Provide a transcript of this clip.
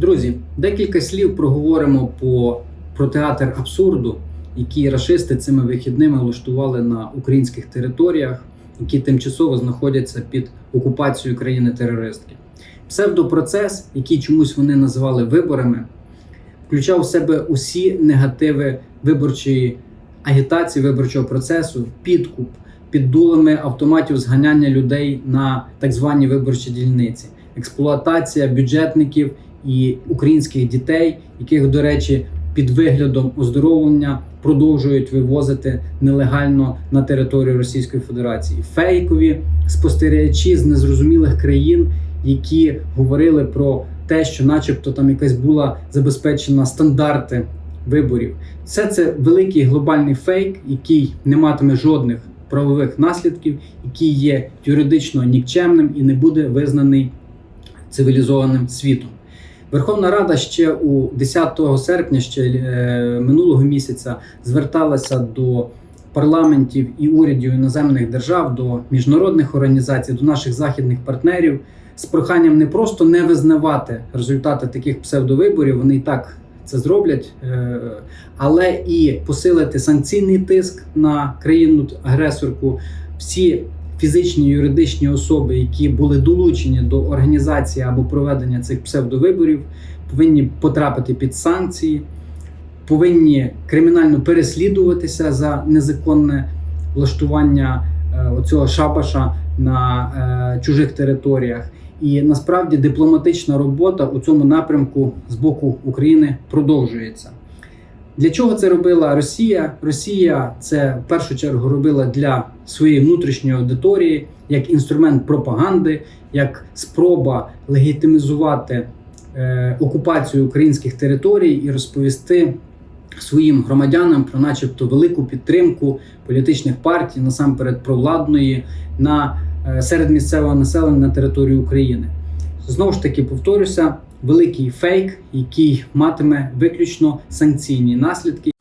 Друзі, декілька слів проговоримо по, про театр абсурду, який рашисти цими вихідними влаштували на українських територіях, які тимчасово знаходяться під окупацією країни-терористки. Псевдопроцес, який чомусь вони називали виборами, включав в себе усі негативи виборчої агітації, виборчого процесу, підкуп, під дулами автоматів зганяння людей на так звані виборчі дільниці, експлуатація бюджетників і українських дітей, яких, до речі, під виглядом оздоровлення продовжують вивозити нелегально на територію Російської Федерації. Фейкові спостерігачі з незрозумілих країн, які говорили про те, що, начебто, там якась була забезпечена стандарти виборів. Все це великий глобальний фейк, який не матиме жодних правових наслідків, який є юридично нікчемним і не буде визнаний цивілізованим світом. Верховна Рада ще у 10 серпня, ще е, минулого місяця, зверталася до парламентів і урядів іноземних держав, до міжнародних організацій, до наших західних партнерів з проханням не просто не визнавати результати таких псевдовиборів, вони і так це зроблять, е, але і посилити санкційний тиск на країну агресорку. Всі фізичні юридичні особи, які були долучені до організації або проведення цих псевдовиборів, повинні потрапити під санкції, повинні кримінально переслідуватися за незаконне влаштування е, оцього шабаша на е, чужих територіях. І насправді дипломатична робота у цьому напрямку з боку України продовжується. Для чого це робила Росія? Росія це в першу чергу робила для своєї внутрішньої аудиторії як інструмент пропаганди, як спроба легітимізувати е, окупацію українських територій і розповісти своїм громадянам про, начебто, велику підтримку політичних партій, насамперед провладної, на е, серед місцевого населення на території України. Знову ж таки, повторюся, великий фейк, який матиме виключно санкційні наслідки.